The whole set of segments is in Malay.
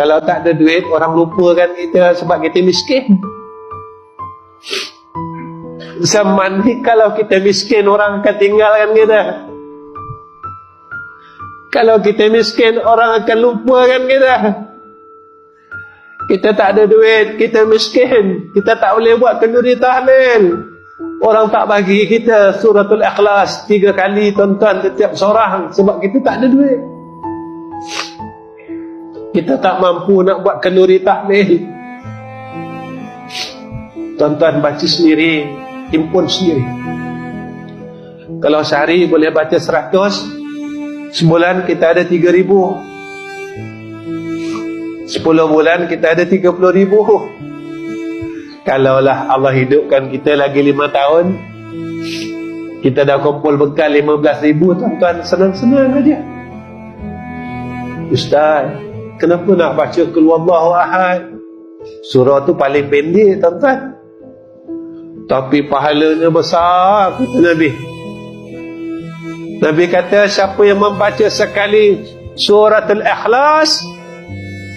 Kalau tak ada duit, orang lupakan kita sebab kita miskin. Zaman ni kalau kita miskin, orang akan tinggalkan kita. Kalau kita miskin, orang akan lupakan kita. Kita tak ada duit, kita miskin. Kita tak boleh buat kenduri tahlil. Orang tak bagi kita suratul ikhlas tiga kali tuan-tuan setiap seorang sebab kita tak ada duit. Kita tak mampu nak buat kenduri tahlil. Tuan-tuan baca sendiri, himpun sendiri. Kalau sehari boleh baca seratus, sebulan kita ada tiga ribu. Sepuluh bulan kita ada tiga puluh ribu. Kalaulah Allah hidupkan kita lagi lima tahun, kita dah kumpul bekal lima belas ribu, tuan-tuan senang-senang aja. Ustaz, kenapa nak baca keluarlah ahad? Surah tu paling pendek, tuan-tuan. Tapi pahalanya besar, kata Nabi. Nabi kata, siapa yang membaca sekali suratul ikhlas,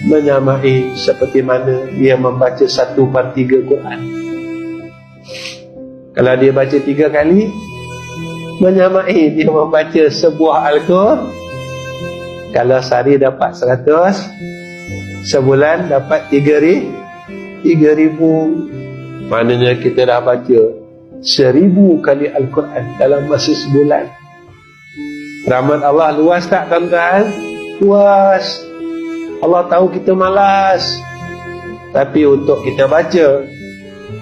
menyamai seperti mana dia membaca satu per tiga Quran. Kalau dia baca tiga kali, menyamai dia membaca sebuah Al-Quran. Kalau sehari dapat seratus, sebulan dapat tiga ribu. Tiga ribu. Maknanya kita dah baca seribu kali Al-Quran dalam masa sebulan. Rahmat Allah luas tak tuan-tuan? Luas. Allah tahu kita malas. Tapi untuk kita baca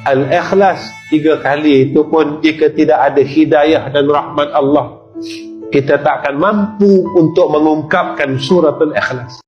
Al-Ikhlas tiga kali itu pun jika tidak ada hidayah dan rahmat Allah kita tak akan mampu untuk mengungkapkan surat Al-Ikhlas.